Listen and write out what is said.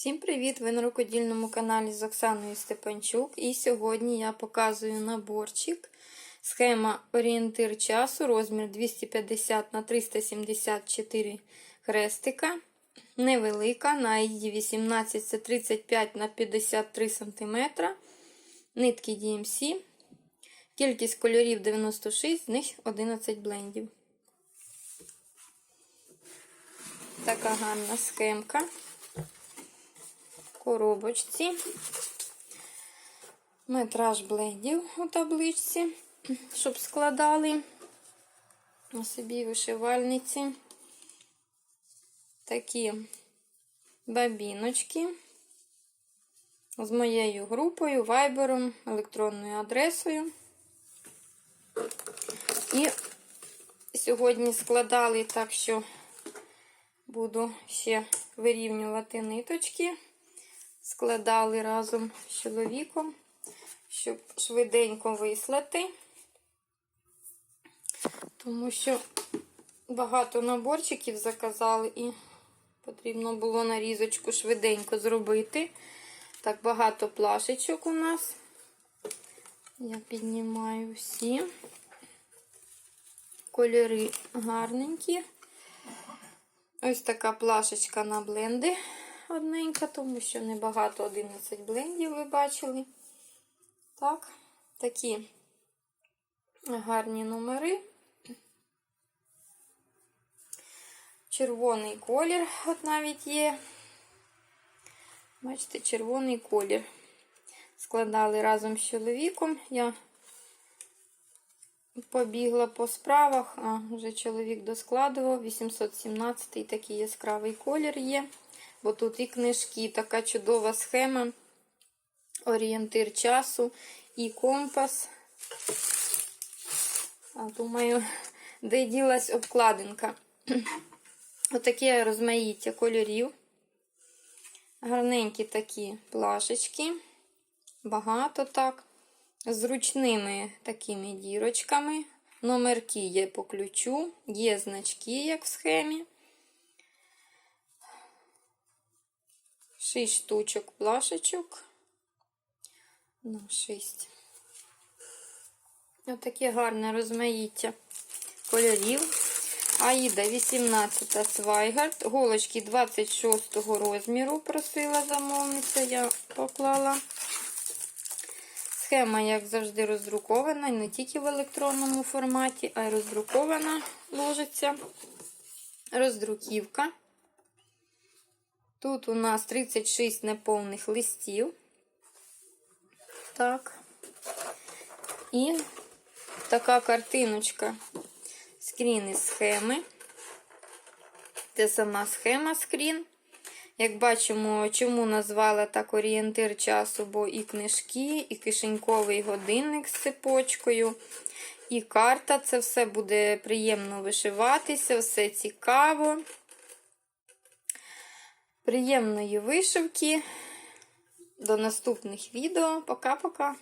Всім привіт! Ви на рукодільному каналі з Оксаною Степанчук. І сьогодні я показую наборчик. Схема орієнтир часу, розмір 250 на 374 хрестика. Невелика, на її 18 це 35 на 53 см. Нитки DMC. Кількість кольорів 96, з них 11 блендів. Така гарна схемка коробочці. Метраж блендів у табличці, щоб складали на собі вишивальниці. Такі бабіночки з моєю групою, вайбером, електронною адресою. І сьогодні складали так, що буду ще вирівнювати ниточки складали разом з чоловіком, щоб швиденько вислати, тому що багато наборчиків заказали і потрібно було нарізочку швиденько зробити. Так, багато плашечок у нас. Я піднімаю всі. Кольори гарненькі. Ось така плашечка на бленди одненька, тому що небагато 11 блендів ви бачили. Так, такі гарні номери. Червоний колір, от навіть є. Бачите, червоний колір. Складали разом з чоловіком. Я побігла по справах, а вже чоловік доскладував. 817 такий яскравий колір є бо тут і книжки, така чудова схема, орієнтир часу і компас. А думаю, де ділась обкладинка. Отаке розмаїття кольорів. Гарненькі такі плашечки. Багато так. З ручними такими дірочками. Номерки є по ключу, є значки, як в схемі. 6 штучок плашечок. Ну, 6. Отаке гарне розмаїття кольорів. Аїда 18 Свайгард. Голочки 26 розміру просила замовниця, я поклала. Схема, як завжди, роздрукована, не тільки в електронному форматі, а й роздрукована ложиться. Роздруківка. Тут у нас 36 неповних листів. Так. І така картиночка скрін із схеми. Це сама схема скрін. Як бачимо, чому назвала так орієнтир часу, бо і книжки, і кишеньковий годинник з цепочкою, і карта. Це все буде приємно вишиватися, все цікаво. Приємної вишивки. До наступних відео. Пока-пока!